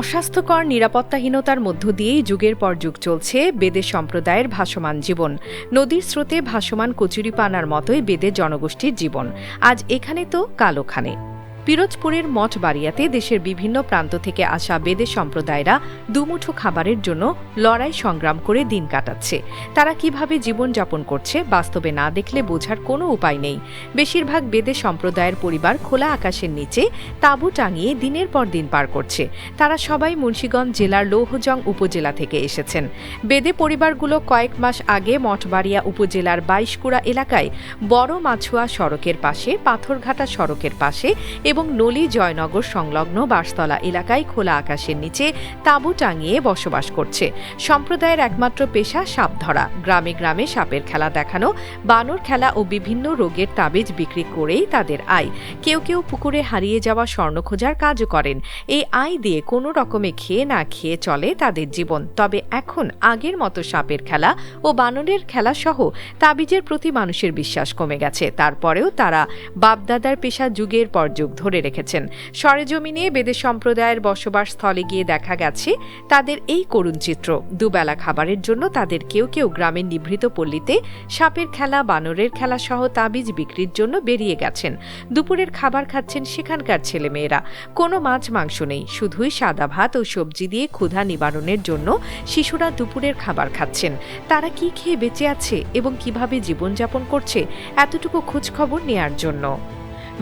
অস্বাস্থ্যকর, নিরাপত্তাহীনতার মধ্য দিয়েই যুগের পর যুগ চলছে বেদে সম্প্রদায়ের ভাসমান জীবন। নদীর স্রোতে ভাসমান কচুরিপানার মতোই বেদে জনগোষ্ঠীর জীবন। আজ এখানে তো কাল ওখানে। পিরোজপুরের মঠ বাড়িয়াতে দেশের বিভিন্ন প্রান্ত থেকে আসা বেদে সম্প্রদায়রা দুমুঠো খাবারের জন্য লড়াই সংগ্রাম করে দিন কাটাচ্ছে। তারা কীভাবে জীবনযাপন করছে বাস্তবে না দেখলে বোঝার কোনো উপায় নেই। বেশিরভাগ বেদে সম্প্রদায়ের পরিবার খোলা আকাশের নিচে তাঁবু টাঙিয়ে দিনের পর দিন পার করছে। তারা সবাই মুন্সীগঞ্জ জেলার লৌহজং উপজেলা থেকে এসেছেন। বেদে পরিবারগুলো কয়েক মাস আগে মঠবাড়িয়া উপজেলার বাইশকুড়া এলাকায় বড় মাছুয়া সড়কের পাশে, পাথরঘাটা সড়কের পাশে এবং নলি জয়নগর সংলগ্ন বাসতলা এলাকায় খোলা আকাশের নিচে তাঁবু টাঙিয়ে বসবাস করছে। সম্প্রদায়ের একমাত্র পেশা সাপ ধরা। গ্রামে গ্রামে সাপের খেলা দেখানো, বানর খেলা ও বিভিন্ন রোগের তাবিজ বিক্রি করেই তাদের আয়। কেউ কেউ পুকুরে হারিয়ে যাওয়া স্বর্ণ খোঁজার কাজও করেন। এই আয় দিয়ে কোনো রকমে খেয়ে না খেয়ে চলে তাদের জীবন। তবে এখন আগের মতো সাপের খেলা ও বানরের খেলা সহ তাবিজের প্রতি মানুষের বিশ্বাস কমে গেছে। তারপরেও তারা বাপদাদার পেশা যুগের পর যুগ ধরে রেখেছেন। সরেজমিনে বেদে সম্প্রদায়ের বসবাস স্থলে গিয়ে দেখা গেছে, তাদের এই করুণ চিত্র। দুবেলা খাবারের জন্য তাদের কেউ কেউ গ্রামের নিভৃত পল্লীতে সাপের খেলা, বানরের খেলা সহ তাবিজ বিক্রির জন্য বেরিয়ে গেছেন। দুপুরের খাবার খাচ্ছেন সেখানকার ছেলেমেয়েরা। কোনো মাছ মাংস নেই, শুধুই সাদা ভাত ও সবজি দিয়ে ক্ষুধা নিবারণের জন্য শিশুরা দুপুরের খাবার খাচ্ছেন। তারা কি খেয়ে বেঁচে আছে এবং কীভাবে জীবনযাপন করছে, এতটুকু খোঁজ খবর নেয়ার জন্য।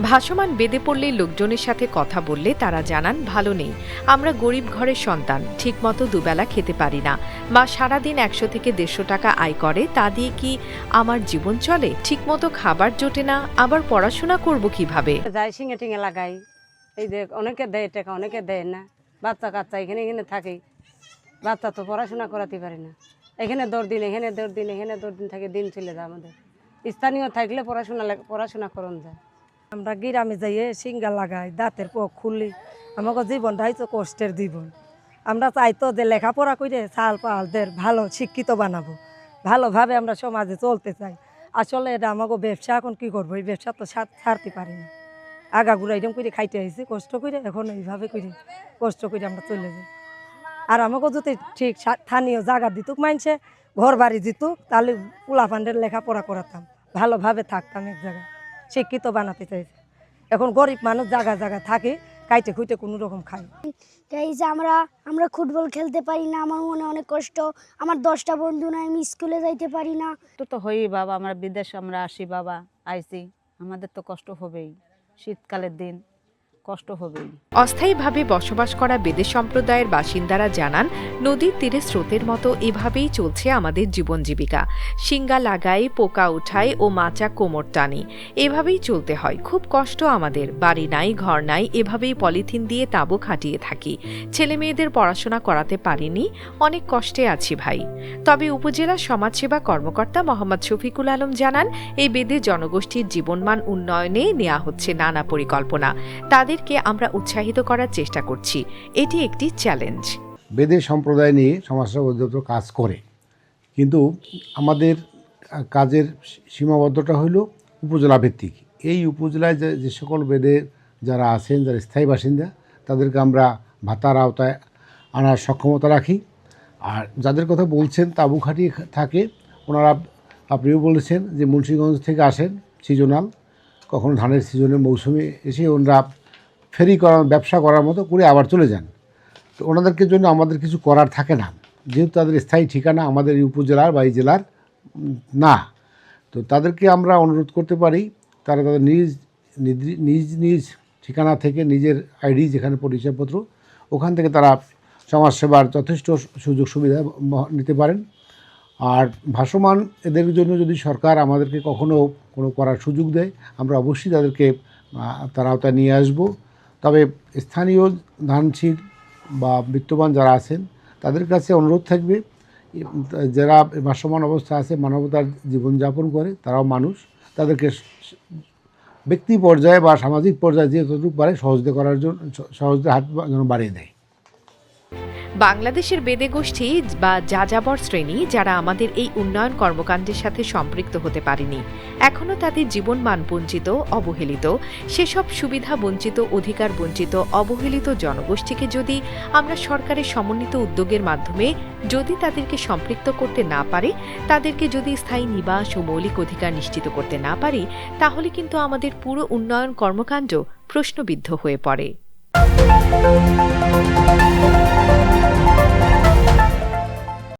ভাসমান বেদে পড়লে লোকজনের সাথে কথা বললে তারা জানান, ভালো নেই। আমরা গরিব ঘরের সন্তান, ঠিকমতো দুবেলা খেতে পারি না। মা সারাদিন একশো থেকে দেড়শো টাকা আয় করে, তা দিয়ে কি আমার জীবন চলে? ঠিকমতো খাবার জোটে না, আবার পড়াশোনা করব কীভাবে? যাই এই যে অনেকে দেয় টাকা, অনেকে দেয় না। বাচ্চা কাচ্চা এখানে এখানে থাকি। বাচ্চা তো পড়াশোনা করাতে পারি না। এখানে দৌড় দিন, এখানে দৌড় দিন, এখানে দৌড় দিন থাকে, দিন চলে যায় আমাদের। স্থানীয় থাকলে পড়াশোনা পড়াশোনা করুন যায়। আমরা গ্রামে যাইয়ে সিঙ্গা লাগাই, দাঁতের পক খুলি। আমাকে জীবনটা হয়তো কষ্টের জীবন। আমরা চাইতো যে লেখাপড়া করে চাল পালদের ভালো শিক্ষিত বানাবো। ভালোভাবে আমরা সমাজে চলতে চাই। আসলে এটা আমাকে ব্যবসা এখন কি করব? এই ব্যবসা তো ছাড়- ছাড়তে পারি না। আগাগুড়া এরকম করে খাইতে আইছি, কষ্ট করে এখন এইভাবে করে কষ্ট করে আমরা চলে যাই। আর আমাকে যদি ঠিক স্থানীয় জায়গা দিতুক মানছে ঘর বাড়ি দিতুক, তাহলে পোলা ফান্ডের লেখাপড়া করাতাম। ভালোভাবে থাকতাম এক জায়গায়। শিক্ষিত বানাতে চাইছে। এখন গরিব মানুষ জায়গা জায়গা থাকে কাইটে খুঁটে কোনো রকম খায় তো এই যে আমরা আমরা ফুটবল খেলতে পারি না আমার মনে অনেক কষ্ট। আমার দশটা বন্ধু নাই আমি স্কুলে যাইতে পারি না। তো তো হই বাবা আমরা বিদেশ আমরা আসি বাবা আইসি। আমাদের তো কষ্ট হবেই শীতকালের দিন। কষ্ট হবেই। অস্থায়ীভাবে বসবাস করা বেদে সম্প্রদায়ের বাসিন্দারা জানান, নদীর তীরে স্রোতের মতো এভাবেই চলছে আমাদের জীবন জীবিকা। শিঙ্গা লাগাই পোকা উঠাই ও মাচা কোমর টানি। এভাবেই চলতে হয়। খুব কষ্ট আমাদের। বাড়ি নাই, ঘর নাই, এভাবেই পলিথিন দিয়ে তাঁবু খাটিয়ে থাকি। ছেলে মেয়েদের পড়াশোনা করাতে পারিনি। অনেক কষ্টে আছি ভাই। তবে উপজেলা সমাজসেবা কর্মকর্তা মোহাম্মদ শফিকুল আলম জানান, এই বেদে জনগোষ্ঠীর জীবনমান উন্নয়নে নেওয়া হচ্ছে নানা পরিকল্পনা। তাদেরকে আমরা উৎসাহিত করার চেষ্টা করছি। এটি একটি চ্যালেঞ্জ বেদে সম্প্রদায় নিয়ে সমাজসেবা অধিদপ্তর কাজ করে। কিন্তু আমাদের কাজের সীমাবদ্ধতা হলো উপজেলা ভিত্তিক। এই উপজেলায় যে যে সকল বেদে যারা আছেন, যারা স্থায়ী বাসিন্দা, তাদেরকে আমরা ভাতার আওতায় আনার সক্ষমতা রাখি। আর যাদের কথা বলছেন, তাবু খাটিয়ে থাকে, ওনারা আপনিও বলেছেন যে মুন্সিগঞ্জ থেকে আসেন সিজনাল। কখনো ধানের সিজনের মৌসুমে এসে ওনারা ফেরি করার, ব্যবসা করার মতো করে আবার চলে যান। তো ওনাদেরকে জন্য আমাদের কিছু করার থাকে না। যেহেতু তাদের স্থায়ী ঠিকানা আমাদের এই উপজেলার বা এই জেলার না। তো তাদেরকে আমরা অনুরোধ করতে পারি, তারা তাদের নিজ নিজ নিজ ঠিকানা থেকে নিজের আইডি যেখানে পরিচয়পত্র, ওখান থেকে তারা সমাজসেবার যথেষ্ট সুযোগ সুবিধা নিতে পারেন। আর ভাসমান এদের জন্য যদি সরকার আমাদেরকে কখনো কোনো করার সুযোগ দেয়, আমরা অবশ্যই তাদেরকে তারা আওতায় নিয়ে আসব। তবে স্থানীয় দানশীল বা বিত্তবান যারা আছেন, তাদের কাছে অনুরোধ থাকবে, যারা ভাসমান অবস্থা আছে, মানবতার জীবনযাপন করে, তারাও মানুষ, তাদেরকে ব্যক্তি পর্যায়ে বা সামাজিক পর্যায়ে যে পারে সহজে করার জন্য সহজে হাত যেন বাড়িয়ে দেয়। বাংলাদেশের বেদে গোষ্ঠী বা যাযাবর শ্রেণি যারা আমাদের এই উন্নয়ন কর্মকাণ্ডের সাথে সম্পৃক্ত হতে পারেনি, এখনও তাদের জীবনমান বঞ্চিত, অবহেলিত, সেসব সুবিধা বঞ্চিত, অধিকার বঞ্চিত, অবহেলিত জনগোষ্ঠীকে যদি আমরা সরকারের সমন্বিত উদ্যোগের মাধ্যমে যদি তাদেরকে সম্পৃক্ত করতে না পারি, তাদেরকে যদি স্থায়ী নিবাস ও মৌলিক অধিকার নিশ্চিত করতে না পারি, তাহলে কিন্তু আমাদের পুরো উন্নয়ন কর্মকাণ্ড প্রশ্নবিদ্ধ হয়ে পড়ে।